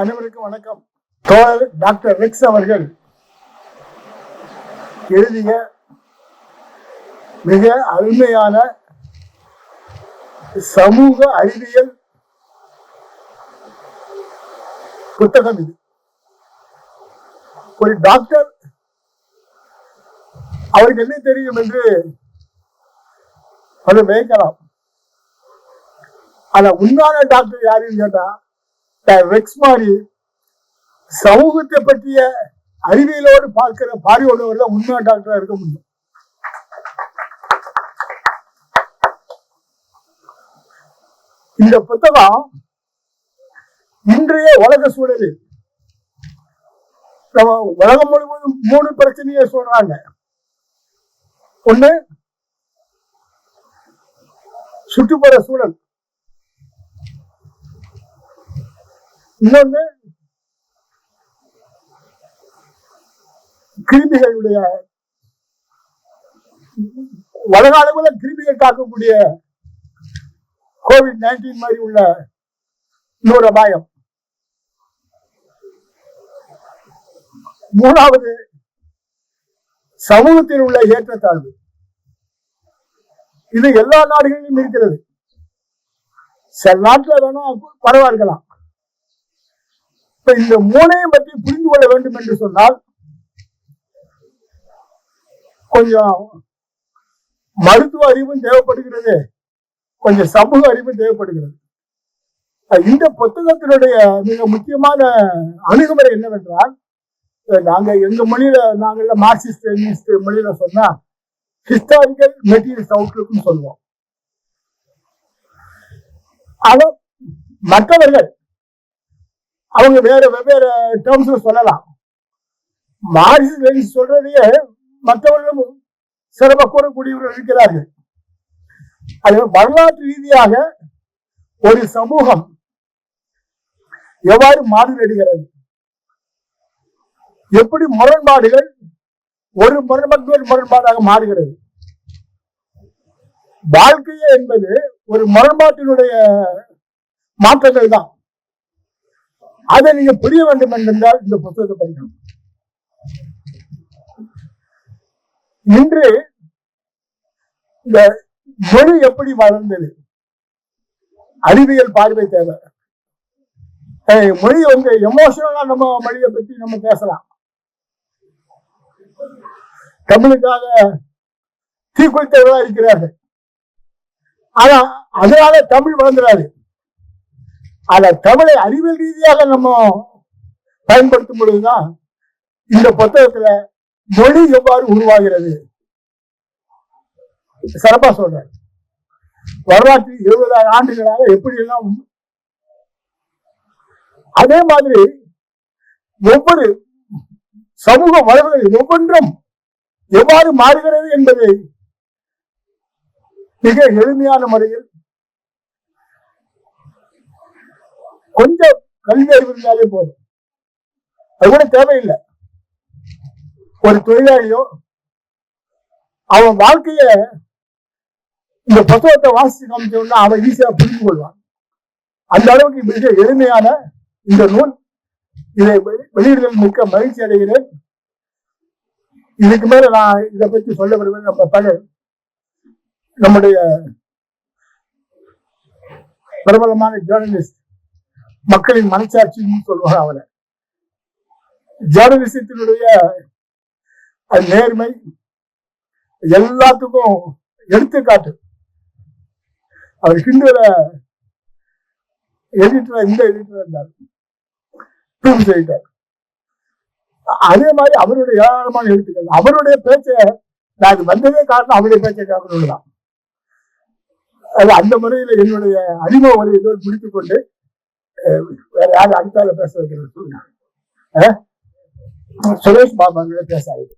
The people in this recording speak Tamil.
அனைவருக்கும் வணக்கம். தோழர் டாக்டர் ரெக்ஸ் அவர்கள் எழுதிய மிக அருமையான சமூக அறிவியல் புத்தகம் இது. ஒரு டாக்டர் அவருக்கு என்ன தெரியும் என்று அது வியக்கலாம். ஆனா உண்மையான டாக்டர் யாருன்னு கேட்டா டாக்டர் மாதிரி சமூகத்தை பற்றிய அறிவியலோடு பார்க்கிற பார்வையோடு தான் உண்மையான டாக்டரா இருக்க முடியும். இந்த புத்தகம் இன்றைய உலக சூழலில் நம்ம உலகம் முழுவதும் மூணு பிரச்சனையை சொல்றாங்க. ஒண்ணு சுற்றுப்புற சூழல். இன்னொன்னு கிருமிகளுடைய உலக அளவுல கிருமிகள் தாக்கக்கூடிய கோவிட் நைன்டீன் மாதிரி உள்ள இன்னொரு அபாயம். மூணாவது சமூகத்தில் உள்ள ஏற்றத்தாழ்வு. இது எல்லா நாடுகளிலும் இருக்கிறது. சில நாட்டில் வேணா பரவாயிருக்கலாம் இப்ப இந்த மூளையை பற்றி புரிந்து கொள்ள வேண்டும் என்று சொன்னால் கொஞ்சம் மருத்துவ அறிவும் தேவைப்படுகிறது. கொஞ்சம் சமூக அறிவும் தேவைப்படுகிறது. இந்த புத்தகத்தினுடைய மிக முக்கியமான அணுகுமுறை என்னவென்றால் நாங்க எங்க மொழியில நாங்கள மார்க்சிஸ்ட் லெனினிஸ்ட் மொழியில சொன்னா ஹிஸ்டாரிக்கல் மெட்டீரியல்ஸ் அவுட்லுக்னு சொல்லுவோம். ஆனா மற்றவர்கள் அவங்க வேற வெவ்வேறு டேர்ம்ஸ்ல சொல்லலாம். மார்க்சிஸ்ட் லெனினிஸ்ட் சொல்றதையே மற்றவர்களும் சிறப்ப கூறக்கூடியவர்கள் இருக்கிறார்கள். அது வரலாற்று ரீதியாக ஒரு சமூகம் எவ்வாறு மாறுபடுகிறது? எப்படி முரண்பாடுகள் ஒரு முரண்பாடு ஒரு முரண்பாடாக மாறுகிறது? வாழ்க்கையே என்பது ஒரு முரண்பாட்டினுடைய மாற்றங்கள் தான் அதை நீங்க புரிய வேண்டும் என்றால் இந்த புத்தகத்தை படிக்கணும். இன்று இந்த மொழி எப்படி வளர்ந்தது? அறிவியல் பார்வை தேவை. மொழி வந்து எமோஷனலா நம்ம மொழியை பற்றி நம்ம பேசலாம். தமிழுக்காக தீக்குளித்தவர்களா இருக்கிறார்கள். ஆனா அதனால தமிழ் வளர்ந்துடாது அதை தமிழை அறிவியல் ரீதியாக நம்ம பயன்படுத்தும் பொழுதுதான் இந்த புத்தகத்துல மொழி எவ்வாறு உருவாகிறது? சிறப்பா சொல்றேன் வரலாற்று இருபதாயிரம் ஆண்டுகளாக எப்படி எல்லாம் அதே மாதிரி ஒவ்வொரு சமூக வளர்வுகள் ஒவ்வொன்றும் எவ்வாறு மாறுகிறது என்பதை மிக எளிமையான முறையில் கொஞ்சம் கல்வி அறிவு இருந்தாலே போதும். அது கூட தேவையில்லை. ஒரு தொழிலாளியோ அவன் வாழ்க்கைய இந்த புத்தகத்தை வாசித்து காமிச்சோம்னா அவன் ஈஸியா புரிந்து கொள்வான். அந்த அளவுக்கு மிக எளிமையான இந்த நூல். இதை வெளி- வெளியிடுதல் மிக்க மகிழ்ச்சி அடைகிறேன். இதுக்கு மேல நான் இதை பற்றி சொல்ல வருவேன் நம்ம பலர் நம்முடைய பிரபலமான ஜேர்னலிஸ்ட் மக்களின் மனசாட்சின்னு சொல்லுவாங்க அவனை. ஜேர்னலிசத்தினுடைய நேர்மை எல்லாத்துக்கும் எடுத்துக்காட்டு. அவர் ஹிந்துல எடிட்டர் இந்த எடிட்டர் இருந்தார் ப்ரூஃப் செய்தார். அதே மாதிரி அவருடைய ஏராளமான எழுத்துக்கள். அவருடைய பேச்சை நான் இது வந்ததே காரணம் அவருடைய பேச்சை கேட்கணும் தான். அது அந்த முறையில் என்னுடைய அறிமுக உரையை முடித்துக் கொண்டு வேற யாரும் அடுத்தால பேச வைக்கிறது சொன்னாங்க சுரேஷ் பாபு பேச ஆயிடுச்சு